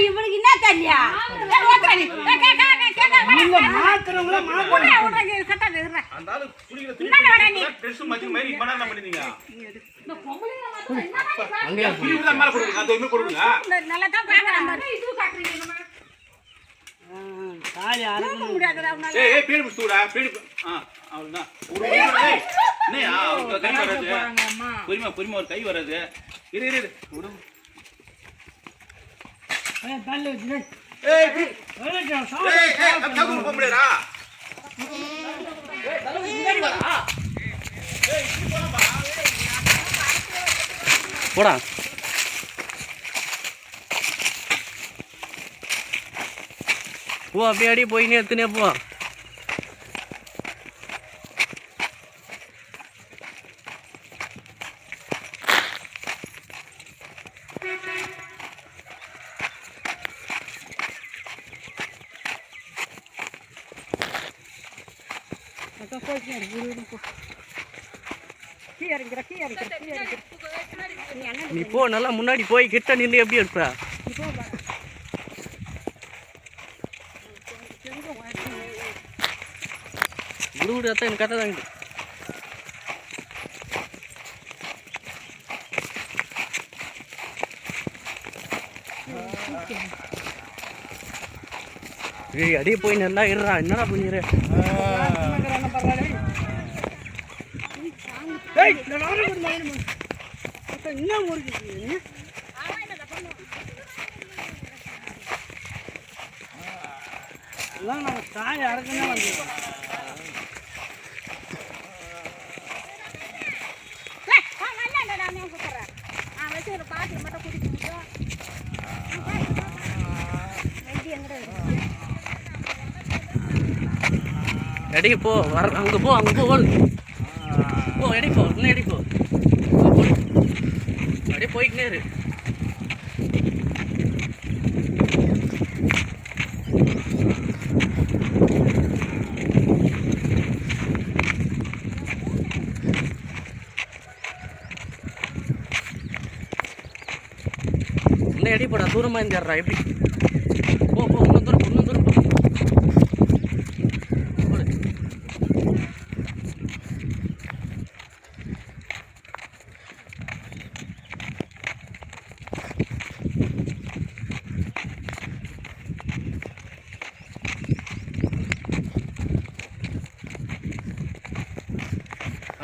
இவனுக்கு என்ன தெரியா பொறுமை பொறுமை ஒரு கை வராது. இரு இரு விடு. ஏய், தள்ளி வச்சு டேய். ஏய் பீடி- வேலைக்கு ஏய் சாப்பிடு. ஏய் அது தகுந்து போக முடியாதா? போடா. போ அப்படியே அடி போயினே எடுத்துனே போ. அதான் போயிட்டு இரு, போ. நீ போ நல்லா முன்னாடி போய் கிட்ட நின்று எப்படி எடுப்ப? நீ அத்தான் எனக்கு கதை தாங்க அடியே போய் நல்லா இருறா என்னடா பண்ணிடுறேன் என்ன முறுக்கு? எல்லாம் நம்ம தாலி அறுக்கணும் வந்துருக்கோம். பாட்டில் மட்டும் இருக்கு? எடி போ வர அங்கே போ அங்கே போ. ஓ போ எடி போ இன்னும் எடி போ. அப்படியே போய்க்கினே இரு. இன்னும் எடி போடா தூரமாக இருந்துடுறா எப்படி?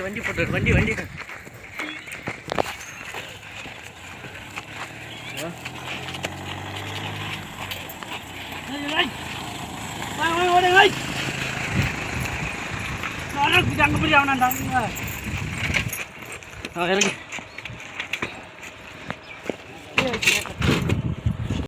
வண்டி வண்டி போட்டு வண்டி வண்டி ஏய்,